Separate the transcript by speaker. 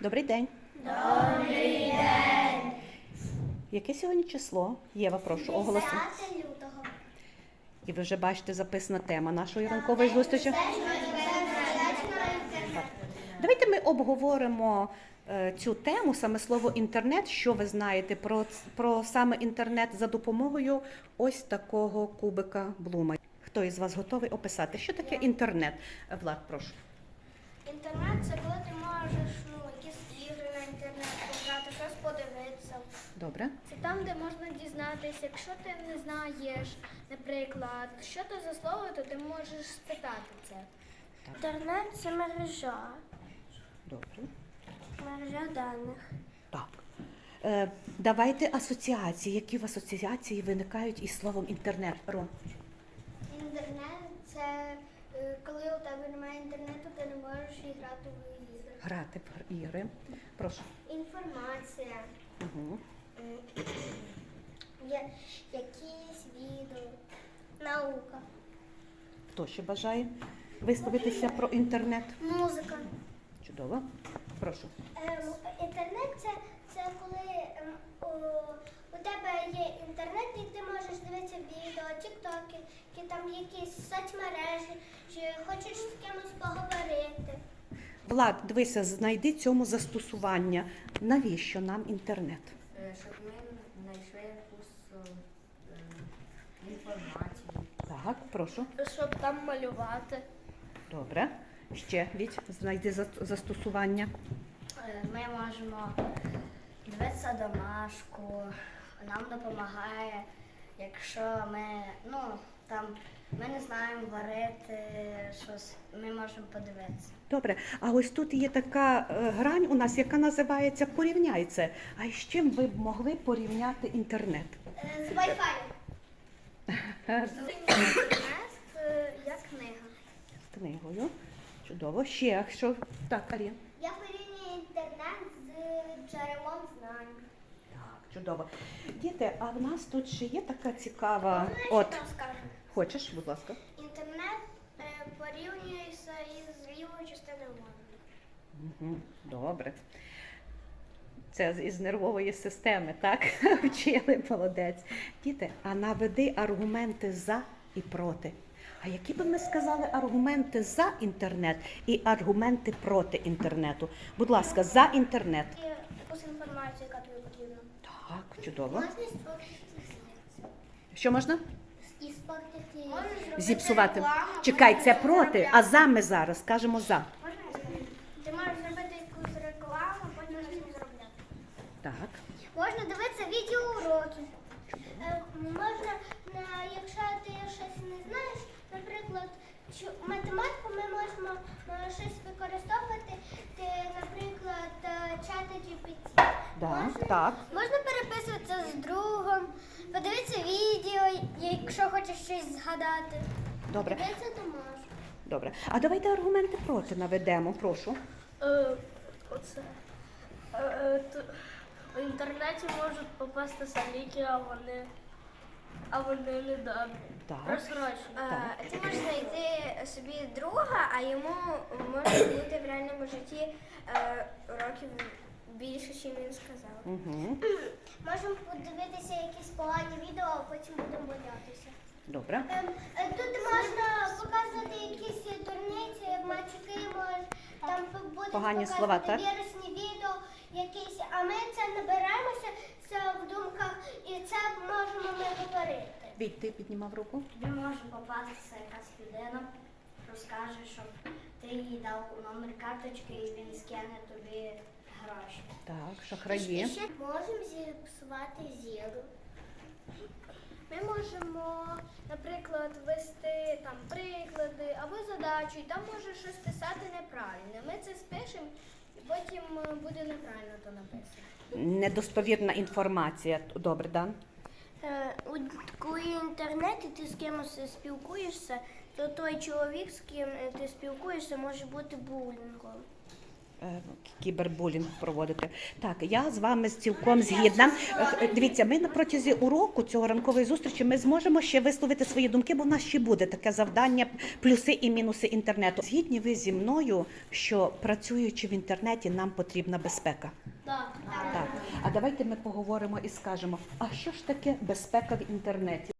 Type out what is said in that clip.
Speaker 1: Добрий день. Добрий день. Яке сьогодні число? Єва, прошу, оголоси.
Speaker 2: 10 лютого.
Speaker 1: І ви вже бачите записана тема нашої ранкової зустрічі. Давайте ми обговоримо е, цю тему, саме слово інтернет. Що ви знаєте про, про саме інтернет за допомогою ось такого кубика Блума. Хто із вас готовий описати, що таке інтернет? Влад, прошу.
Speaker 2: Інтернет це коли ти можеш ну, якісь ігри на інтернет пограти, щось подивитися.
Speaker 1: Добре.
Speaker 2: Це там, де можна дізнатися, якщо ти не знаєш, наприклад, що то за слово, то ти можеш спитати це. Інтернет це мережа,
Speaker 1: Добре.
Speaker 2: мережа даних.
Speaker 1: Так. Е, давайте асоціації. Які в асоціації виникають із словом інтернет? Ром.
Speaker 2: Інтернет це е, коли у тебе немає інтернету, ти не можеш грати в ігри.
Speaker 1: Грати в ігри. Прошу.
Speaker 2: Інформація,
Speaker 1: Угу.
Speaker 2: М, є якісь відео, наука,
Speaker 1: Хто ще бажає висловитися про інтернет?
Speaker 2: музика.
Speaker 1: Чудово. Прошу.
Speaker 2: Ем, інтернет це, це коли ем, у, у тебе є інтернет, і ти можеш дивитися відео, тіктоки, які там якісь соцмережі, чи хочеш з кимось поговорити.
Speaker 1: Влад, дивися, знайди цьому застосування. Навіщо нам інтернет?
Speaker 3: Щоб ми знайшли якусь е, е, інформацію.
Speaker 1: Так, прошу.
Speaker 2: Щоб там малювати.
Speaker 1: Добре. Ще від знайди за- застосування.
Speaker 3: Е, Ми можемо дивитися домашку, нам допомагає, якщо ми, ну, там, ми не знаємо варити щось, ми можемо подивитися.
Speaker 1: Добре. А ось тут є така е, грань у нас, яка називається порівняй це. А з чим ви б могли порівняти інтернет?
Speaker 2: Е, З Wi-Fi. Інтернет це як книга.
Speaker 1: З книгою. Чудово. Ще що? Так, Арін.
Speaker 2: Я порівнюю інтернет з джерелом знань.
Speaker 1: Так, чудово. Діти, а в нас тут ще є така цікава. От? Хочеш, будь ласка.
Speaker 2: Інтернет е, порівнюється із лівою частиною мозку.
Speaker 1: Угу, добре. Це із нервової системи, так? Вчили, молодець. Діти, а наведи аргументи за і проти. А які би ми сказали аргументи за інтернет і аргументи проти інтернету? Будь ласка, за інтернет.
Speaker 2: Якусь інформацію, яка тобі потрібна.
Speaker 1: Так, чудово. Що можна? Зіпсувати. Чекай, це проти, а за ми зараз скажемо за.
Speaker 2: Ти можеш зробити якусь рекламу, потім на цьому заробляти.
Speaker 1: Так.
Speaker 2: Можна дивитися відеоуроки. Е, Можна, на- якщо ти щось не знаєш, наприклад, чу- математику ми можемо е, щось використовувати, ти, наприклад, е, чати GPT.
Speaker 1: Да,
Speaker 2: Можна?
Speaker 1: так.
Speaker 2: Можна переписуватися з другом, подивитися відео, якщо хочеш щось згадати.
Speaker 1: Добре,
Speaker 2: Дивитися домашнє.
Speaker 1: добре. А давайте аргументи проти наведемо, прошу.
Speaker 4: Е, Оце. Е, е, т- В інтернеті можуть попастися ліки, а вони, а вони не дадуть.
Speaker 1: Так.
Speaker 4: Розсрочені.
Speaker 2: Ти можеш знайти собі друга, а йому може бути в реальному житті е, років більше, ніж він сказав.
Speaker 1: Угу.
Speaker 2: Можемо подивитися якісь погані відео, а потім будемо боятися.
Speaker 1: Добре.
Speaker 2: Тут можна показувати якісь дурниці, мальчики можуть там будуть
Speaker 1: Погані
Speaker 2: показувати
Speaker 1: слова, так?
Speaker 2: вірусні відео якісь, а ми це набираємося це в думках і це можемо ми говорити.
Speaker 1: Віть, ти піднімав руку?
Speaker 3: Тобі може попастися якась людина, розкаже, щоб ти їй дав номер карточки і він скине тобі гроші.
Speaker 1: Так, шахраї.
Speaker 2: І ще можемо зіпсувати зіру. Ми можемо, наприклад, ввести там приклади або задачу, і там може щось писати неправильно. Ми це спишемо, і потім е, буде неправильно то написано.
Speaker 1: Недостовірна інформація. Добре, Дан?
Speaker 2: Е, Коли інтернет і ти з кимось спілкуєшся, то той чоловік, з ким е, ти спілкуєшся, може бути булінгом.
Speaker 1: Е, кібербулінг проводити. Так, я з вами цілком згідна. Е, Дивіться, ми на протязі уроку цього ранкової зустрічі ми зможемо ще висловити свої думки, бо в нас ще буде таке завдання плюси і мінуси інтернету. Згідні ви зі мною, що працюючи в інтернеті, нам потрібна безпека.
Speaker 4: Так.
Speaker 1: Так, а давайте ми поговоримо і скажемо, а що ж таке безпека в інтернеті?